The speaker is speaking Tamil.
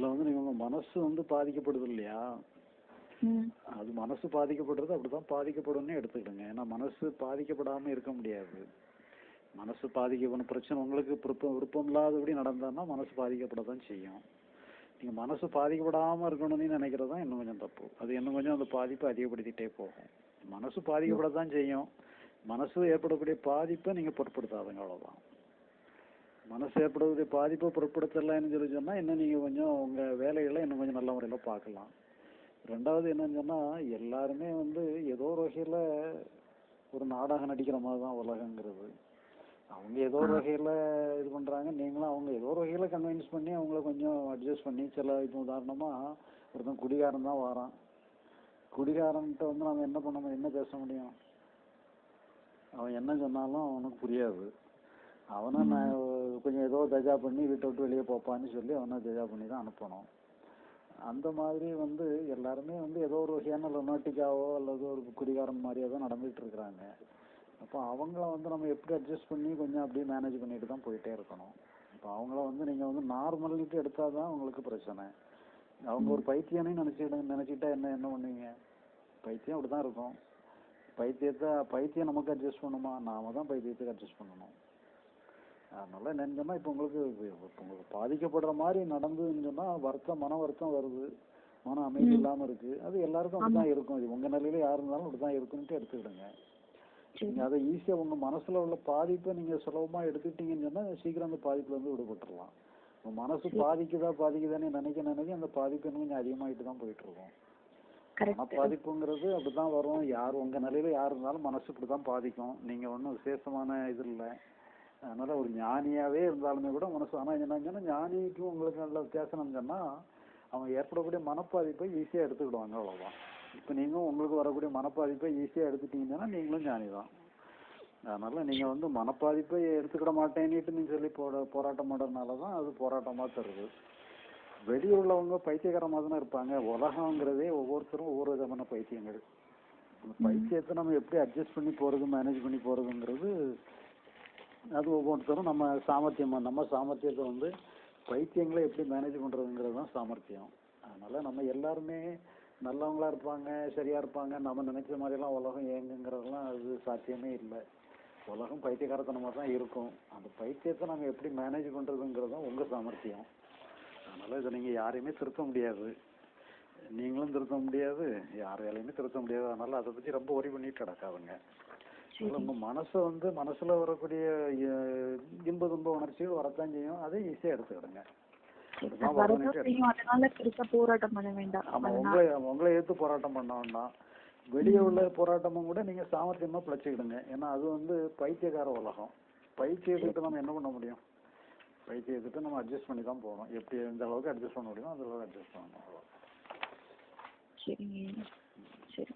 இதுல வந்து நீங்க உங்க மனசு வந்து பாதிக்கப்படுது இல்லையா? அது மனசு பாதிக்கப்படுறது அப்படிதான் பாதிக்கப்படும்னு எடுத்துக்கிடுங்க. ஏன்னா மனசு பாதிக்கப்படாம இருக்க முடியாது. மனசு பாதிக்கப்படும் பிரச்சனை உங்களுக்கு விருப்பம் விருப்பம் இல்லாதபடி நடந்தான்னா மனசு பாதிக்கப்பட தான் செய்யும். நீங்க மனசு பாதிக்கப்படாம இருக்கணும்னு நினைக்கிறது தான் இன்னும் கொஞ்சம் தப்பு. அது இன்னும் கொஞ்சம் அந்த பாதிப்பை அதிகப்படுத்திட்டே போகும். மனசு பாதிக்கப்பட தான் செய்யும். மனசு ஏற்படக்கூடிய பாதிப்பை நீங்க பொருட்படுத்தாதுங்க அவ்வளவுதான். மனசு ஏற்படுவது பாதிப்பை பொருட்படுத்தலைன்னு சொல்லி சொன்னால் இன்னும் நீங்கள் கொஞ்சம் உங்கள் வேலைகளை இன்னும் கொஞ்சம் நல்ல முறையில் பார்க்கலாம். ரெண்டாவது என்னன்னு சொன்னால் எல்லாருமே வந்து ஏதோ ஒரு வகையில் ஒரு நாடகம் நடிக்கிற மாதிரி தான் உலகங்கிறது. அவங்க ஏதோ ஒரு வகையில் இது பண்ணுறாங்க நீங்களும் அவங்க ஏதோ ஒரு வகையில் கன்வின்ஸ் பண்ணி அவங்கள கொஞ்சம் அட்ஜஸ்ட் பண்ணி சில இப்போ உதாரணமாக ஒருத்தன் குடிகாரன் தான் வாரான். குடிகாரன்ட்ட வந்து நம்ம என்ன பண்ண முடியும் என்ன பேச முடியும்? அவன் என்ன சொன்னாலும் அவனுக்கு புரியாது. அவனை நான் கொஞ்சம் ஏதோ தஜா பண்ணி வீட்டை விட்டு வெளியே போப்பான்னு சொல்லி அவனை தஜா பண்ணி தான் அனுப்பணும். அந்த மாதிரி வந்து எல்லாருமே வந்து ஏதோ ஒரு வகையான லொனாட்டிக்காவோ அல்லது ஒரு குடிகாரன் மாதிரியோ தான் நடந்துகிட்டு இருக்கிறாங்க. அப்போ அவங்கள வந்து நம்ம எப்படி அட்ஜஸ்ட் பண்ணி கொஞ்சம் அப்படியே மேனேஜ் பண்ணிட்டு தான் போயிட்டே இருக்கணும். இப்போ அவங்கள வந்து நீங்கள் வந்து நார்மலிட்டு எடுத்தாதான் உங்களுக்கு பிரச்சனை. அவங்க ஒரு பைத்தியம்னு நினச்சிட்டு நினச்சிக்கிட்டா என்ன என்ன பண்ணுவீங்க? பைத்தியம் அப்படிதான் இருக்கும். பைத்தியத்தை பைத்தியம் நமக்கு அட்ஜஸ்ட் பண்ணுமா? நாம தான் பைத்தியத்துக்கு அட்ஜஸ்ட் பண்ணணும். அதனால என்னன்னா இப்போ உங்களுக்கு இப்போ உங்களுக்கு பாதிக்கப்படுற மாதிரி நடந்துன்னு சொன்னா வருத்தம் மன வருத்தம் வருது. மன அமைதி இல்லாம இருக்கு. அது எல்லாருக்கும் அப்படிதான் இருக்கும். இது உங்க நிலையில யாரு இருந்தாலும் அப்படிதான் இருக்குன்ட்டு எடுத்துக்கிடுங்க. நீங்க அதை ஈஸியா உங்க மனசுல உள்ள பாதிப்பை நீங்க சுலபமா எடுத்துக்கிட்டீங்கன்னு சொன்னா சீக்கிரம் அந்த பாதிப்புல இருந்து விடுபட்டுறலாம். உங்க மனசு பாதிக்குதா பாதிக்குதான்னு நினைக்க நினைக்க அந்த பாதிப்பு இன்னும் கொஞ்சம் அதிகமாயிட்டு தான் போயிட்டு இருக்கும் மன கரெக்ட் பாதிப்புங்கிறது அப்படிதான் வரும். யார் உங்க நிலையில யார் இருந்தாலும் மனசு இப்படிதான் பாதிக்கும். நீங்க ஒன்றும் விசேஷமான இது இல்லை. அதனால ஒரு ஞானியாவே இருந்தாலுமே கூட மனசு ஆனா என்னங்கன்னா ஞானிக்கும் உங்களுக்கு நல்ல வித்தியாசம் சொன்னா அவங்க ஏற்படக்கூடிய மனப்பாதிப்பை ஈஸியா எடுத்துக்கிடுவாங்க அவ்வளவுதான். இப்ப நீங்களும் உங்களுக்கு வரக்கூடிய மனப்பாதிப்பை ஈஸியா எடுத்துட்டீங்கன்னா நீங்களும் ஞானி தான் அதனால நீங்க வந்து மனப்பாதிப்பை எடுத்துக்கிட மாட்டேன்னுட்டு நீங்க சொல்லி போட போராட்டம் பண்றதுனால தான் அது போராட்டமா தருது. வெளியே உள்ளவங்க தானே இருப்பாங்க. உலகங்கிறதே ஒவ்வொருத்தரும் ஒவ்வொரு விதமான பைத்தியங்கள். அந்த பைத்தியத்தை நம்ம எப்படி அட்ஜஸ்ட் பண்ணி போறது மேனேஜ் பண்ணி போறதுங்கிறது அது ஒவ்வொருத்தரும் நம்ம சாமர்த்தியமாக நம்ம சாமர்த்தியத்தை வந்து பைத்தியங்களை எப்படி மேனேஜ் பண்ணுறதுங்கிறது தான் சாமர்த்தியம். அதனால் நம்ம எல்லாருமே நல்லவங்களா இருப்பாங்க சரியாக இருப்பாங்க நம்ம நினைச்ச மாதிரிலாம் உலகம் ஏங்குங்கிறதெல்லாம் அது சாத்தியமே இல்லை. உலகம் பைத்தியக்காரத்தனமாக தான் இருக்கும். அந்த பைத்தியத்தை நம்ம எப்படி மேனேஜ் பண்ணுறதுங்கிறது தான் உங்கள் சாமர்த்தியம். அதனால் இதை நீங்கள் யாரையுமே திருத்த முடியாது. நீங்களும் திருத்த முடியாது யார் வேலையுமே திருத்த முடியாது. அதனால் அதை பற்றி ரொம்ப ஒரி பண்ணிட்டு கிடக்காதுங்க. உங்க மனசை வந்து மனசுல வரக்கூடிய இன்ப துன்ப உணர்ச்சிகள் வரத்தான் செய்யும். அதை ஈஸியா எடுத்துக்கிடுங்க. உங்களை எடுத்து போராட்டம் பண்ண வேண்டாம். வெளியே உள்ள போராட்டமும் கூட நீங்க சாமர்த்தியமா பிழைச்சிக்கிடுங்க. ஏன்னா அது வந்து பைத்தியக்கார உலகம். பைத்தியத்துக்கு நம்ம என்ன பண்ண முடியும்? பைத்தியத்துக்கு நம்ம அட்ஜஸ்ட் பண்ணி தான் போகணும். எப்படி எந்த அளவுக்கு அட்ஜஸ்ட் பண்ண முடியுமோ அந்த அளவுக்கு அட்ஜஸ்ட் பண்ணணும். சரிங்க. சரி.